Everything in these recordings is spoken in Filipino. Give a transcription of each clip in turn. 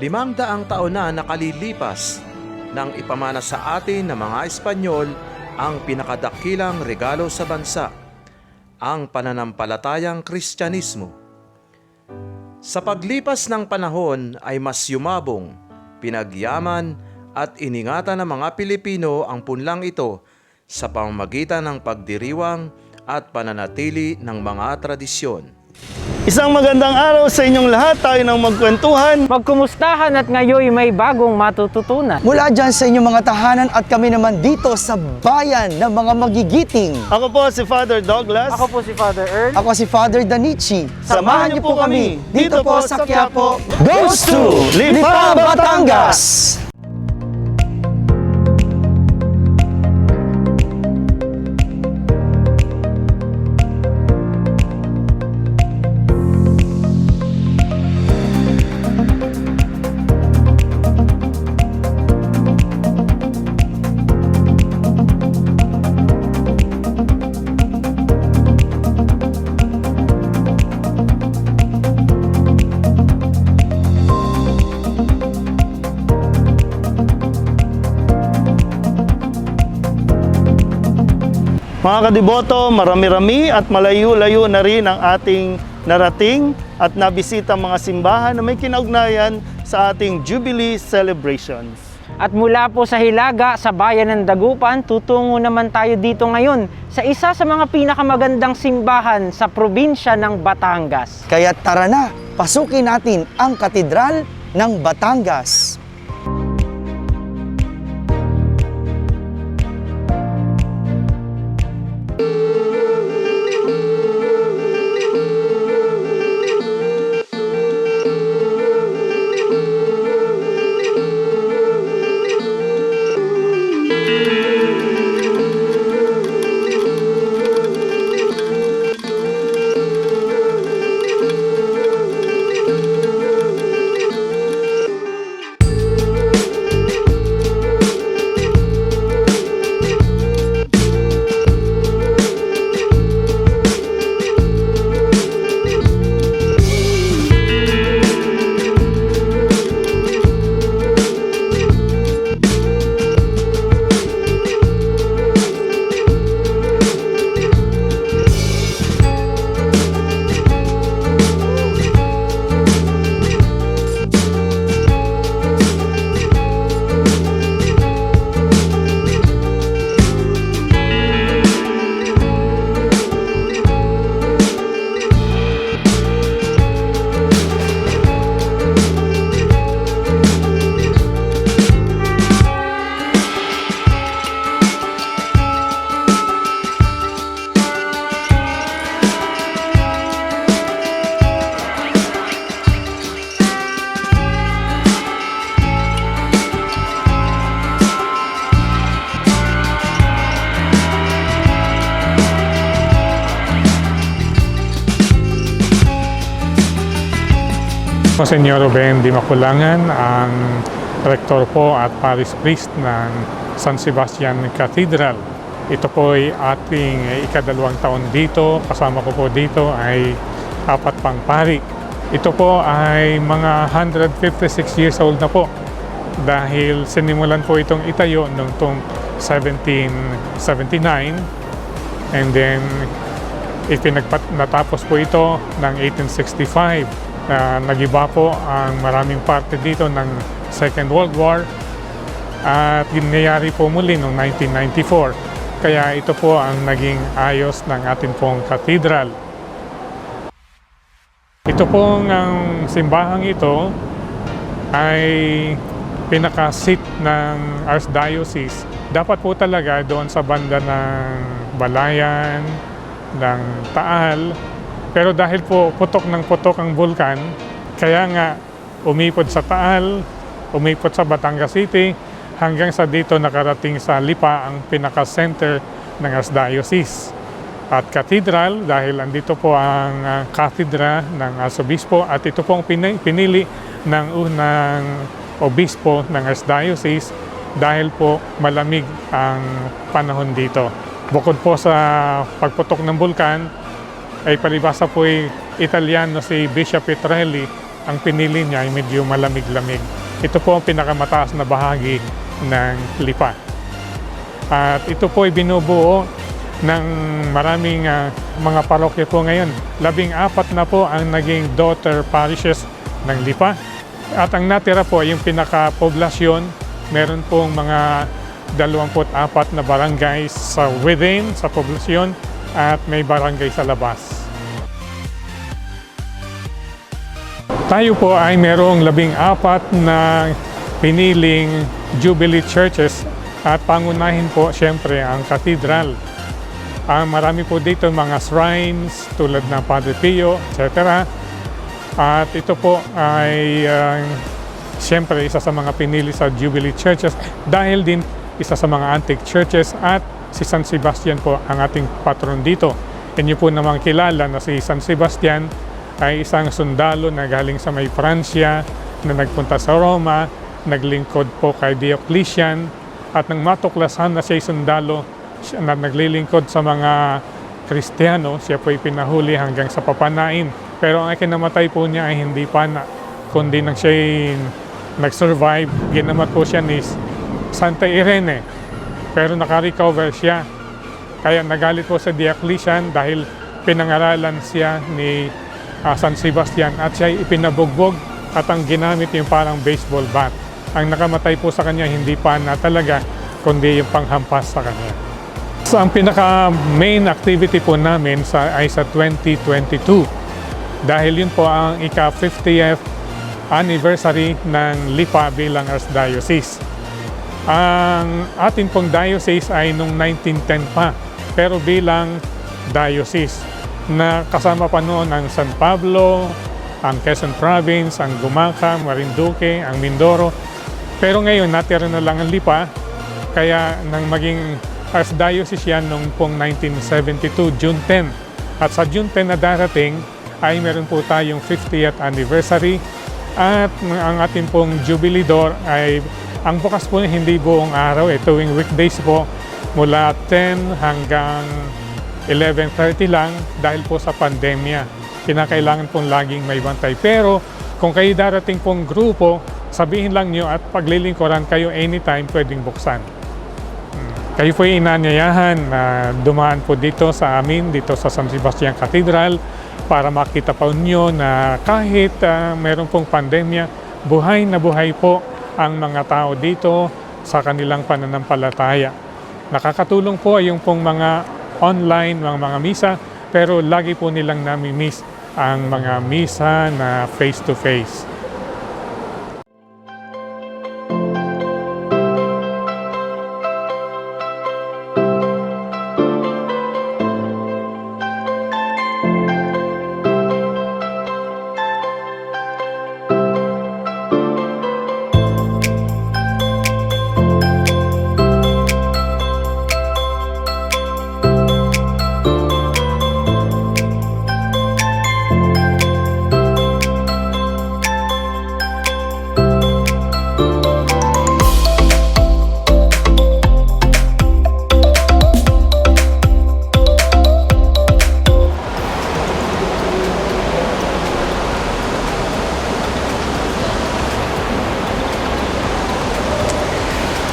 Limang daang taon na nakalilipas nang ipamana sa atin ng mga Espanyol ang pinakadakilang regalo sa bansa, ang pananampalatayang Kristyanismo. Sa paglipas ng panahon ay mas yumabong, pinagyaman at iningatan ng mga Pilipino ang punlang ito sa pamamagitan ng pagdiriwang at pananatili ng mga tradisyon. Isang magandang araw sa inyong lahat. Tayo nang magkwentuhan. Magkumustahan at ngayon may bagong matututunan. Mula dyan sa inyong mga tahanan at kami naman dito sa bayan ng mga magigiting. Ako po si Father Douglas. Ako po si Father Earl. Ako si Father Danichi. Samahan niyo po kami dito po sa Quiapo Goes to Lipa, Batangas! Mga kadiboto, marami-rami at malayo-layo na rin ang ating narating at nabisita mga simbahan na may kinaugnayan sa ating Jubilee celebrations. At mula po sa Hilaga, sa bayan ng Dagupan, tutungo naman tayo dito ngayon sa isa sa mga pinakamagandang simbahan sa probinsya ng Batangas. Kaya tara na, pasukin natin ang Katedral ng Batangas. Monsignor Ruben Di Maculangan, ang rektor po at parish priest ng San Sebastian Cathedral. Ito po ay ating ikadalawang taon dito. Kasama ko po dito ay apat pang pari. Ito po ay mga 156 years old na po dahil sinimulan po itong itayo noong tong 1779 and then ipinagpat natapos po ito ng 1865 na nagiba po ang maraming parte dito ng Second World War at nangyayari po muli noong 1994 kaya ito po ang naging ayos ng ating pong cathedral ito pong ang simbahang ito ay pinaka-seat ng Archdiocese. Dapat po talaga doon sa banda ng Balayan, ng Taal. Pero dahil po putok ng putok ang bulkan, kaya nga umipod sa Taal, umipod sa Batangas City, hanggang sa dito nakarating sa Lipa ang pinaka-center ng Archdiocese at cathedral dahil andito po ang uh, katedra ng arsobispo at ito pong pini- pinili ng unang obispo ng archdiocese dahil po malamig ang panahon dito. Bukod po sa pagputok ng bulkan, ay palibasa po ay Italiano si Bishop Petrelli ang pinili niya ay medyo malamig-lamig. Ito po ang pinakamataas na bahagi ng lipa. At ito po ay binubuo ng maraming ah, mga parokya po ngayon. Labing apat na po ang naging daughter parishes ng Lipa. At ang natira po ay yung pinaka-poblasyon. Meron pong mga 24 na barangays sa within, sa poblasyon, at may barangay sa labas. Tayo po ay merong labing apat na piniling Jubilee Churches at pangunahin po siyempre ang Cathedral. Ah, marami po dito mga shrines tulad ng Padre Pio, etc. At ito po ay ah, siyempre isa sa mga pinili sa Jubilee Churches dahil din isa sa mga antique churches at si San Sebastian po ang ating patron dito. Inyo po namang kilala na si San Sebastian ay isang sundalo na galing sa may Pransya na nagpunta sa Roma, naglingkod po kay Diocletian at nang matuklasan na siya ay sundalo siya na naglilingkod sa mga Kristiyano, siya po ay pinahuli hanggang sa papanain. Pero ang ikinamatay po niya ay hindi pana, kundi nang siya ay nag-survive, ginamat po siya ni Santa Irene. Pero nakarecover siya. Kaya nagalit po sa Diocletian dahil pinangaralan siya ni ah, San Sebastian at siya ipinabugbog at ang ginamit yung parang baseball bat. Ang nakamatay po sa kanya hindi pa na talaga kundi yung panghampas sa kanya. So ang pinaka main activity po namin sa ay sa 2022 dahil yun po ang ika 50th anniversary ng Lipa bilang Archdiocese. Ang atin pong diocese ay nung 1910 pa, pero bilang diocese na kasama pa noon ang San Pablo, ang Quezon Province, ang Gumaca, Marinduque, ang Mindoro. Pero ngayon natira na lang ang Lipa, kaya nang maging archdiocese yan noong pong 1972, June 10. At sa June 10 na darating ay meron po tayong 50th anniversary at ang ating pong Jubilee Door ay ang bukas po hindi buong araw, eh, tuwing weekdays po mula 10 hanggang 11.30 lang dahil po sa pandemya. Kinakailangan pong laging may bantay. Pero kung kayo darating pong grupo, sabihin lang nyo at paglilingkuran kayo anytime pwedeng buksan. Hmm. Kayo po ay inanyayahan na dumaan po dito sa amin, dito sa San Sebastian Cathedral para makita po nyo na kahit ah, meron pong pandemya, buhay na buhay po ang mga tao dito sa kanilang pananampalataya. Nakakatulong po yung pong mga online, mga mga misa, pero lagi po nilang nami-miss ang mga misa na face-to-face.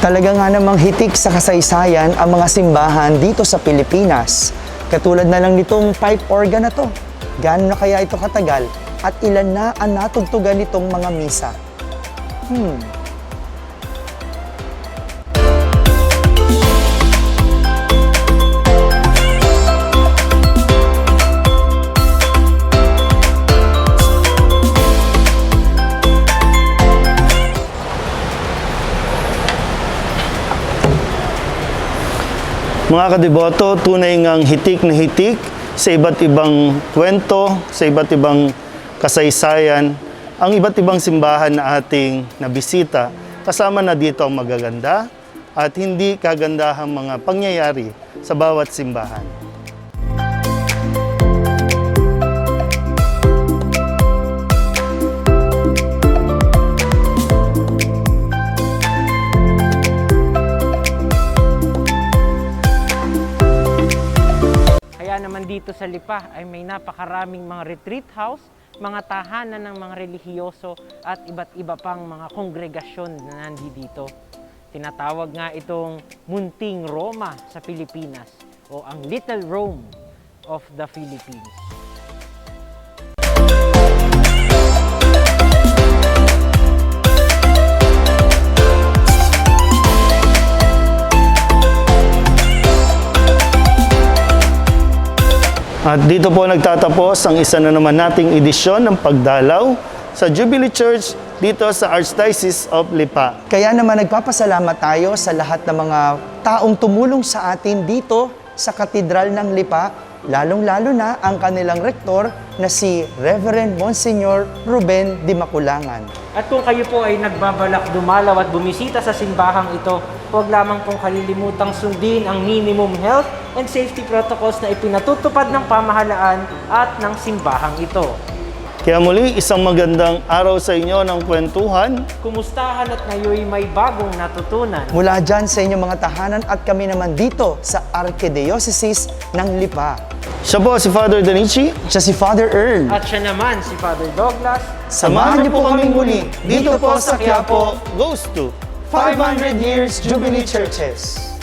Talaga nga namang hitik sa kasaysayan ang mga simbahan dito sa Pilipinas. Katulad na lang nitong pipe organ na to. Gaano na kaya ito katagal? At ilan na ang natugtugan nitong mga misa? Hmm, Mga kadiboto, tunay ngang hitik na hitik sa iba't ibang kwento, sa iba't ibang kasaysayan, ang iba't ibang simbahan na ating nabisita. Kasama na dito ang magaganda at hindi kagandahang mga pangyayari sa bawat simbahan. Dito sa Lipa ay may napakaraming mga retreat house mga tahanan ng mga relihiyoso at iba't iba pang mga kongregasyon na nandito. Tinatawag nga itong munting Roma sa Pilipinas o ang Little Rome of the Philippines. At dito po nagtatapos ang isa na naman nating edisyon ng pagdalaw sa Jubilee Church dito sa Archdiocese of Lipa. Kaya naman nagpapasalamat tayo sa lahat ng mga taong tumulong sa atin dito sa Katedral ng Lipa, lalong-lalo na ang kanilang rektor na si Reverend Monsignor Ruben Di Makulangan. At kung kayo po ay nagbabalak dumalaw at bumisita sa simbahang ito, huwag lamang pong kalilimutang sundin ang minimum health and safety protocols na ipinatutupad ng pamahalaan at ng simbahang ito. Kaya muli, isang magandang araw sa inyo ng kwentuhan. Kumustahan at ngayon may bagong natutunan. Mula dyan sa inyong mga tahanan at kami naman dito sa Archdiocese ng Lipa. Siya po si Father Danichi. Siya si Father Earl. At siya naman si Father Douglas. Samahan niyo po kaming muli dito po sa Quiapo goes to 500 Years Jubilee Churches.